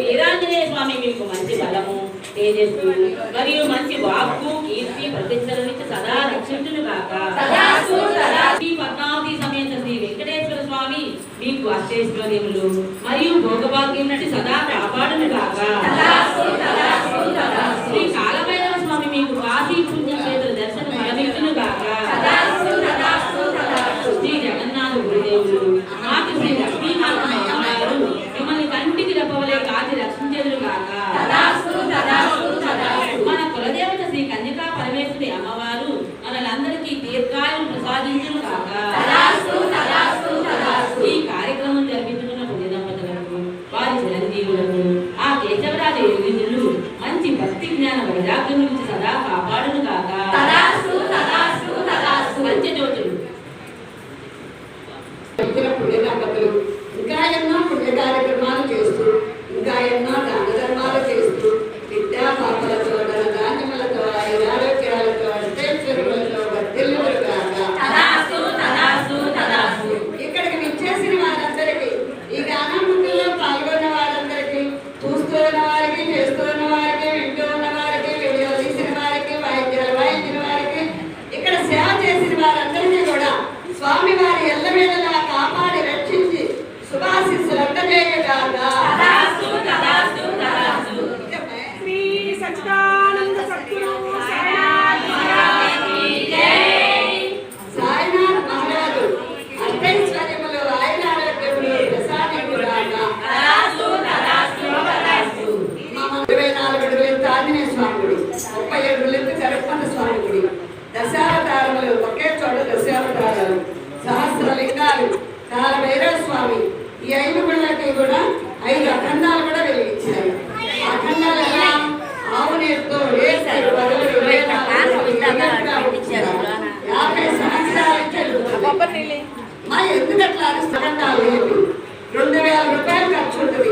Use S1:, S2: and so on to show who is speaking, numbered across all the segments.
S1: వీరాంజనేయ స్వామి మీకు మంచి మరియు మంచి వాక్కు కీర్తి సదా రక్షించును కాక శ్రీ పద్మావతి సమేత శ్రీ వెంకటేశ్వర స్వామి మీకు అష్టేశ్వర్యములు మరియు భోగభాగ్యం olhar pelo everything ఈ
S2: ఐదు గుళ్ళకి కూడా ఐదు అఖండాలు కూడా వెలిగించారు. అఖండాలు ఎలా? ఆవు నీరుతో వేస్తారు యాభై సంవత్సరాలు మా ఎందుకు అట్లా అఖండాలు రెండు వేల రూపాయలు ఖర్చు ఉంటుంది.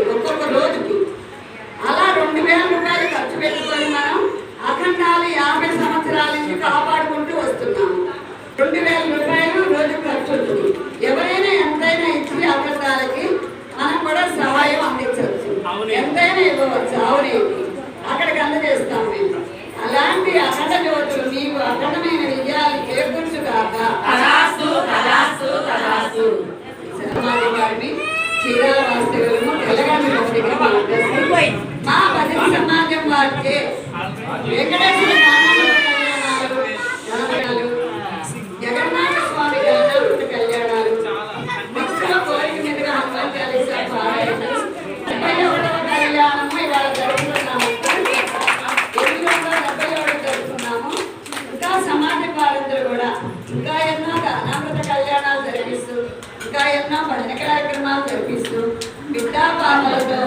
S2: వెంకటేశ్వర కళ్యాణాలు జగన్నాథ స్వామి గణనాథుడి కళ్యాణాలు భక్తుల కోరిక మీదుగా హనుమాన్ చాలీసా పారాయణ డెబ్బై ఒకటవ కళ్యాణము ఇవాళ జరుపుతున్నాము ఎనిమిది వందల డెబ్బై ఇంకా సమాజ పాలందరూ కూడా ఇంకా ఎన్నో అనామృత కళ్యాణాలు జరిపిస్తూ ఇంకా ఎన్నో భజన కార్యక్రమాలు జరిపిస్తూ బిడ్డా పాటలతో